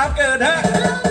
ตามมีตามเกิดฮะ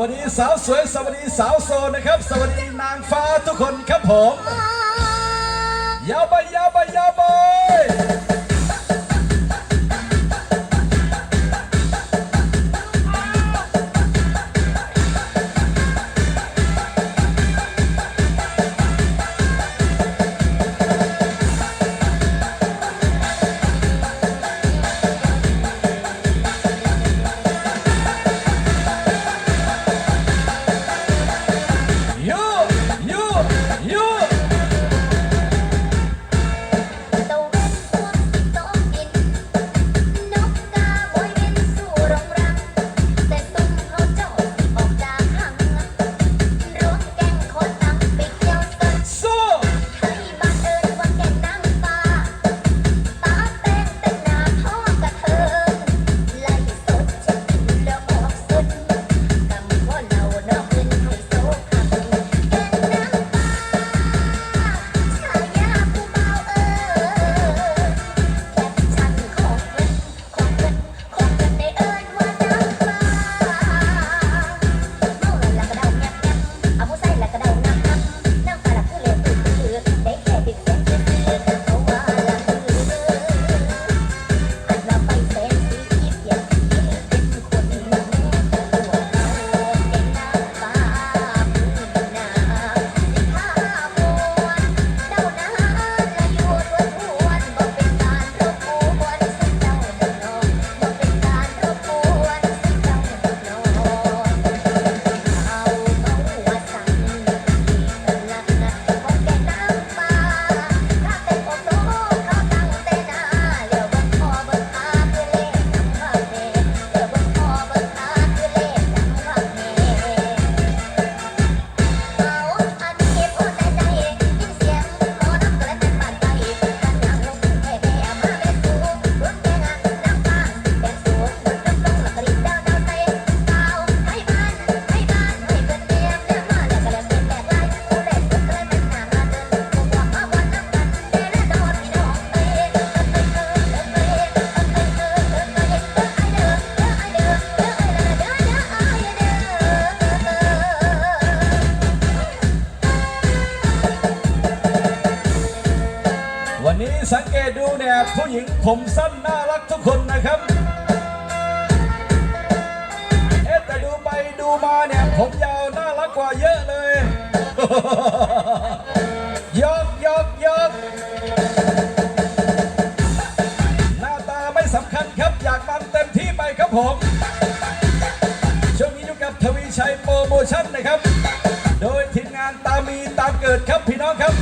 วัสดีสาวสวย สวัสดีสาวโซนนะครับ สวัสดีนางฟ้าทุกคนครับผมยาวไปยาวไปยาวไป นี้สังเกตดูเนี่ยผู้หญิงผมสั้นน่ารักทุกคนนะครับเอ๊ะแต่ดูไปดูมาเนี่ยผมยาวน่ารักกว่าเยอะเลยยกยกยกหน้าตาไม่สำคัญครับอยากมันเต็มที่ไปครับผมช่วงนี้อยู่กับทวีชัยโปรโมชั่นนะครับ โดยทีมงานตามมีตามเกิดครับพี่น้องครับ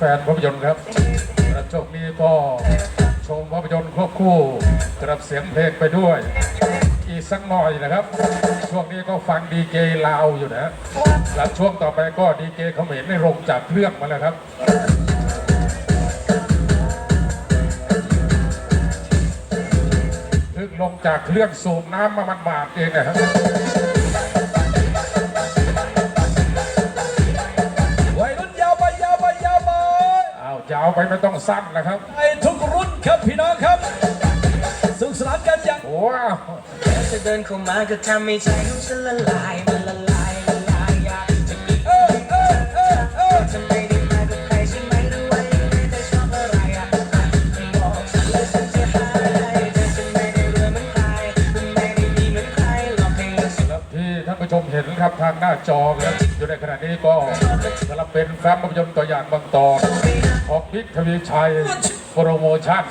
ฟนภาพยนตร์ครับกระจกนี้ก็ชมภาพยนตร์ควบคู่กรับเสียงเพลงไปด้วย อีกสักหน่อยนะครับ ช่วงนี้ก็ฟังดีเจลาวอยู่นะแล้วช่วงต่อไปก็ดีเจเขมรได้ลงจากเครื่องมาแล้วครับเพิ่งลงจากเครื่องสูบน้ำมามันบาดเองนะครับ ไปไม่ต้องสั้นนะครับในทุกรุ่นครับพี่น้องครับ สุขสนานกันอย่างว้าวจะเดินเข้ามาก็ทำให้ใจของฉันละลายมันละลายละลายอยากจะมีเออเออเออเออจะไม่ได้มากับใครใช่ไหมหรือว่ายังได้ชอบอะไรอะบอกฉันเลยฉันจะหายแต่ฉันไม่ได้เรื่องเหมือนใครไม่ได้มีเหมือนใครหรอกเพียงแต่ฉัน ที่ท่านผู้ชมเห็นครับทางหน้าจอครับอยู่ในขณะนี้ก็สำหรับเป็นแฟ้มภาพยนตร์ตัวอย่างบางตอน ของบิ๊กทวีชัยโปรโมชั่น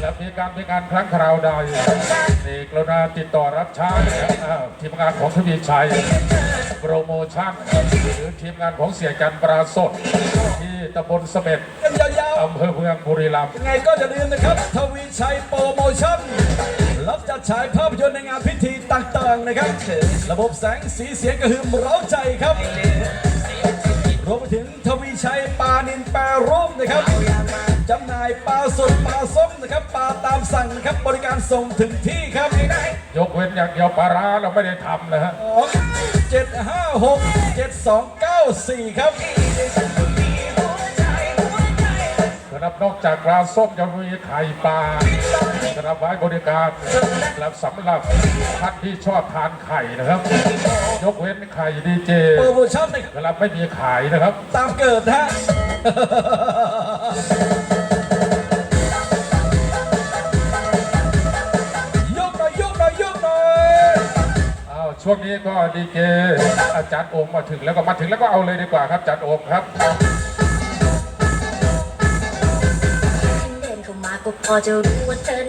และมีการมีงานครั้งคราวใดนี่กรุณาติดต่อรับใช้นะครับอ่าทีมงานของทวีชัยโปรโมชั่นหรือทีมงานของเสียจันทร์ปราสดที่ตำบลเสม็ดกันยาวอำเภอเมืองบุรีรัมย์ๆยังไงก็อย่าลืมนะครับ ทวีชัยโปรโมชั่นรับจัดฉายภาพยนตร์ในงานพิธีต่างๆนะครับ ระบบแสงสีเสียงกระหึ่มเร้าใจครับ ชัยปลานินแปรรูปนะครับจำหน่ายปลาสดปลาส้มนะครับปลาตามสั่งนะครับบริการส่งถึงที่ครับยกเว้นอย่างเดียวปลาร้าเราไม่ได้ทำนะฮะเจ็ดห้าหกเจ็ดสองเก้าสี่ครับ นะครับนอกจากปลาส้มยังมีไข่ปลาสำหรับไว้บริการและสำหรับท่านที่ชอบทานไข่นะครับ ยกเว้นไข่ดีเจโปรโมชั่นนะครับนะครับไม่มีขายนะครับ ตามเกิดนะฮะยกหน่อยยกหน่อยยกหน่อยอ้าวช่วงนี้ก็ดีเจอาจารย์โอมมาถึงแล้วก็มาถึงแล้วก็เอาเลยดีกว่าครับอาจารย์โอมครับ เข้ามา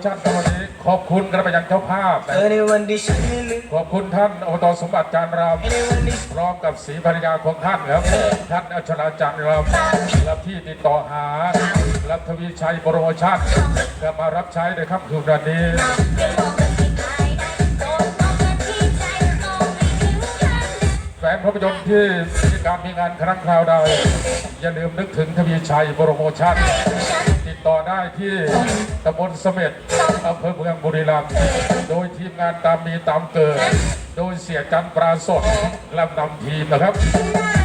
รโมชั่นในวันนี้ขอบคุณกระไปยังเจ้าภาพเธนะอในวันที่ฉันไม่ลืมขอบคุณท่านอบตสมบัติจานรามในวันที่พร้อมกับสีภรรยาของท่านครับท่านอัชราจันทร์ครับรับที่ติดต่อหา รับทวีชัยโปรโมชั่นจะมารับใช้ในค่ำคืนวันนี้ไม่มองกันที่ภายในโดนมองกันที่ใจมองไม่ถึงกันแฟนภาพยนตร์ที่มีการมีงานครั้งคราวใดอย่าลืมนึกถึงทวีชัยโปรโมชั่นฉัน ต่อได้ที่ตำบลเสม็ดอำเภอเมืองบุรีรัมย์โดยทีมงานตามมีตามเกิด โดยเสียจันปราสดลำนำทีมนะครับ